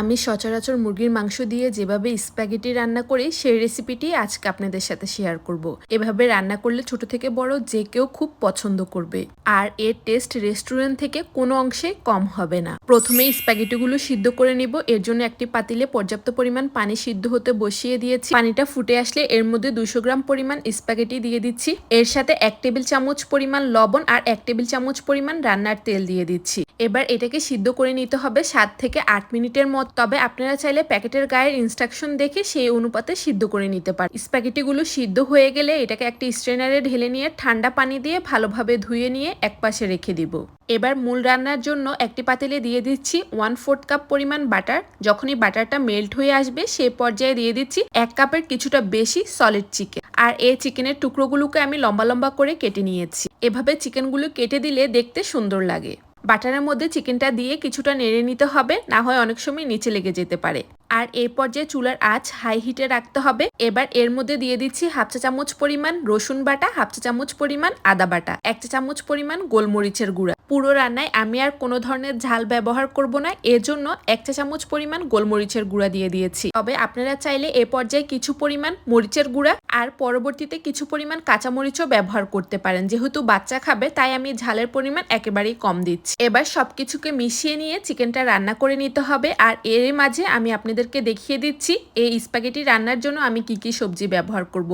আমি সচরাচর মুরগির মাংস দিয়ে যেভাবে স্প্যাগেটি রান্না করি, সেই রেসিপিটি আজকে আপনাদের সাথে শেয়ার করব। এভাবে রান্না করলে ছোট থেকে বড় যে কেউ খুব পছন্দ করবে। আর এর টেস্ট রেস্টুরেন্ট থেকে কোনো অংশে কম হবে না। প্রথমে স্প্যাগেটিগুলো সিদ্ধ করে নিব। এর জন্য একটি পাতিলে পর্যাপ্ত পরিমাণ পানি সিদ্ধ হতে বসিয়ে দিয়েছি। পানিটা ফুটে আসলে এর মধ্যে দুশো গ্রাম পরিমাণ স্প্যাগেটি দিয়ে দিচ্ছি। এর সাথে এক টেবিল চামচ পরিমাণ লবণ আর এক টেবিল চামচ পরিমাণ রান্নার তেল দিয়ে দিচ্ছি। এবার এটাকে সিদ্ধ করে নিতে হবে সাত থেকে আট মিনিটের মত। তবে আপনারা চাইলে প্যাকেটের গায়ের ইনস্ট্রাকশন দেখে সেই অনুপাতে সিদ্ধ করে নিতে পারেন। স্প্যাগেটিগুলো সিদ্ধ হয়ে গেলে এটাকে একটি স্ট্রেনারে ঢেলে নিয়ে ঠান্ডা পানি দিয়ে ভালোভাবে ধুয়ে নিয়ে এক পাশে রেখে দিব। এবার মূল রান্নার জন্য একটি পাতিলে দিয়ে দিচ্ছি ওয়ান ফোর্থ কাপ পরিমাণ বাটার। যখনই বাটারটা মেল্ট হয়ে আসবে, সে পর্যায়ে দিয়ে দিচ্ছি এক কাপের কিছুটা বেশি সলিড চিকেন আর এই চিকেনের টুকরোগুলোকে আমি লম্বা লম্বা করে কেটে নিয়েছি। এভাবে চিকেনগুলো কেটে দিলে দেখতে সুন্দর লাগে। বাটারের মধ্যে চিকেনটা দিয়ে কিছুটা নেড়ে নিতে হবে, না হয় অনেক সময় নিচে লেগে যেতে পারে। আর এই পর্যায়ে চুলার আঁচ হাই হিটে রাখতে হবে। এবার এর মধ্যে দিয়ে দিচ্ছি হাফ চা চামচ পরিমাণ রসুন বাটা, হাফ চা চামচ পরিমাণ আদা বাটা, এক চা চামচ পরিমাণ গোলমরিচের গুঁড়া। পুরো রান্নায় আমি আর কোনো ধরনের ঝাল ব্যবহার করব না, এজন্য এক চা চামচ পরিমাণ গোলমরিচের গুঁড়া দিয়ে দিয়েছি। তবে আপনারা চাইলে এ পর্যায়ে কিছু পরিমাণ মরিচের গুঁড়া আর পরবর্তীতে কিছু পরিমাণ কাঁচামরিচও ব্যবহার করতে পারেন। যেহেতু বাচ্চা খাবে, তাই আমি ঝালের পরিমাণ একেবারেই কম দিচ্ছি। এবার সবকিছুকে মিশিয়ে নিয়ে চিকেনটা রান্না করে নিতে হবে। আর এর মাঝে আমি আপনাদেরকে দেখিয়ে দিচ্ছি, এই স্প্যাগেটি রান্নার জন্য আমি কি কি সবজি ব্যবহার করব।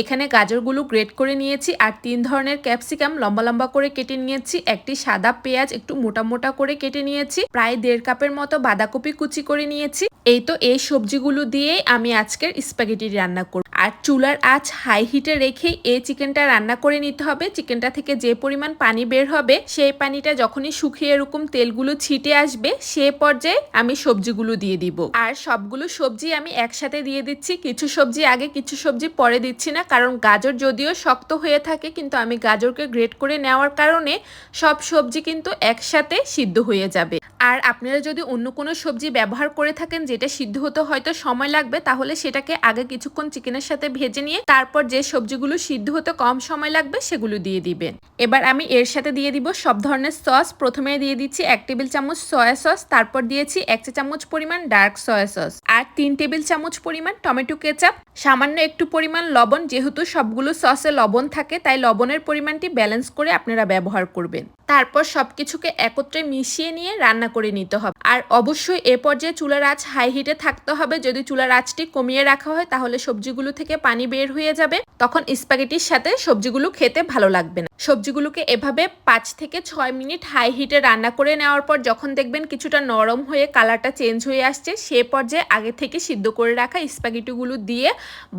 এখানে গাজরগুলো গ্রেট করে নিয়েছি আর তিন ধরনের ক্যাপসিকাম লম্বা লম্বা করে কেটে নিয়েছি, একটি সাদা পেঁয়াজ একটু মোটা মোটা করে কেটে নিয়েছি, প্রায় দেড় কাপের মতো বাঁধাকপি কুচি করে নিয়েছি এই তো এই সবজিগুলো দিয়েই আমি আজকের স্প্যাগেটি রান্না করব আর চুলার আঁচ হাই হিটে রেখে এই চিকেনটা রান্না করে নিতে হবে। চিকেনটা থেকে যে পরিমাণ পানি বের হবে, সেই পানিটা যখনই শুকিয়ে এরকম তেলগুলো ছিটে আসবে, সে পর্যায়ে আমি সবজিগুলো দিয়ে দিব। আর সবগুলো সবজি আমি একসাথে দিয়ে দিচ্ছি। কিছু সবজি আগে, কিছু সবজি পরে দিচ্ছি না, কারণ গাজর যদিও শক্ত হয়ে থাকে, কিন্তু আমি গাজরকে গ্রেট করে নেওয়ার কারণে সব সবজি কিন্তু একসাথে সিদ্ধ হয়ে যাবে। আর আপনারা যদি অন্য কোনো সবজি ব্যবহার করে থাকেন যেটা সিদ্ধ হতে হয়তো সময় লাগবে, তাহলে সেটাকে আগে কিছুক্ষণ চিকেনের সাথে ভেজে নিয়ে তারপর যে সবজিগুলো সিদ্ধ হতে কম সময় লাগবে সেগুলো দিয়ে দিবেন। এবার আমি এর সাথে দিয়ে দিব সব ধরনের সস। প্রথমে দিয়ে দিচ্ছি এক টেবিল চামচ সয়া সস তারপর দিয়েছি এক চা চামচ পরিমাণ ডার্ক সয়া সস আর তিন টেবিল চামচ পরিমাণ টমেটো কেচাপ সামান্য একটু পরিমাণ লবণ, যেহেতু সবগুলো সসে লবণ থাকে, তাই লবণের পরিমাণটি ব্যালেন্স করে আপনারা ব্যবহার করবেন। তারপর সবকিছুকে একত্রে মিশিয়ে নিয়ে রান্না করে নিতে হবে। আর অবশ্যই এ পর্যায়ে চুলার আঁচ হাই হিটে থাকতে হবে। যদি চুলার আঁচটি কমিয়ে রাখা হয়, তাহলে সবজিগুলো থেকে পানি বের হয়ে যাবে। তখন স্প্যাগেটির সাথে সবজিগুলো খেতে ভালো লাগবে না। সবজিগুলোকে এভাবে পাঁচ থেকে ছয় মিনিট হাই হিটে রান্না করে নেওয়ার পর, যখন দেখবেন কিছুটা নরম হয়ে কালারটা চেঞ্জ হয়ে আসছে, সে পর্যায়ে আগে থেকে সিদ্ধ করে রাখা স্প্যাগেটিগুলো দিয়ে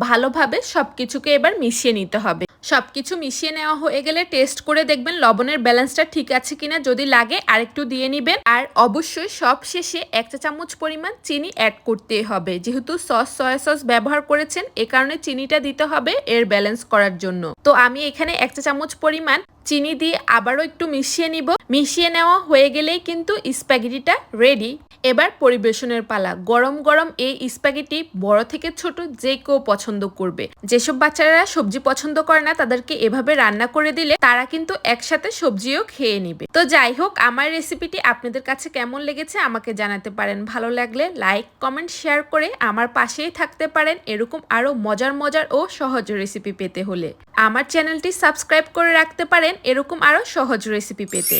ভালোভাবে সব কিছুকে এবার মিশিয়ে নিতে হবে। সব কিছু মিশিয়ে নেওয়া হয়ে গেলে টেস্ট করে দেখবেন লবণের ব্যালেন্সটা ঠিক আছে কিনা। যদি লাগে, আরেকটু দিয়ে নিবেন। আর অবশ্যই সব শেষে এক চা চামচ পরিমাণ চিনি অ্যাড করতে হবে। যেহেতু সস সয়া সস ব্যবহার করেছেন, এ কারণে চিনিটা দিতে হবে এর ব্যালেন্স করার জন্য। তো আমি এখানে একটা চামচ পরিমাণ চিনি দিয়ে আবারও একটু মিশিয়ে নিব। মিশিয়ে নেওয়া হয়ে গেলেই কিন্তু স্প্যাগেটিটা রেডি এবার পরিবেশনের পালা। গরম গরম এই স্প্যাগেটি বড় থেকে ছোট যে কেউ পছন্দ করবে। যেসব বাচ্চারা সবজি পছন্দ করে না, তাদেরকে এভাবে রান্না করে দিলে তারা কিন্তু একসাথে সবজিও খেয়ে নিবে। তো যাই হোক, আমার রেসিপিটি আপনাদের কাছে কেমন লেগেছে আমাকে জানাতে পারেন। ভালো লাগলে লাইক, কমেন্ট, শেয়ার করে আমার পাশেই থাকতে পারেন এরকম আরও মজার মজার ও সহজ রেসিপি পেতে হলে। আমার চ্যানেলটি সাবস্ক্রাইব করে রাখতে পারেন এরকম আরও সহজ রেসিপি পেতে।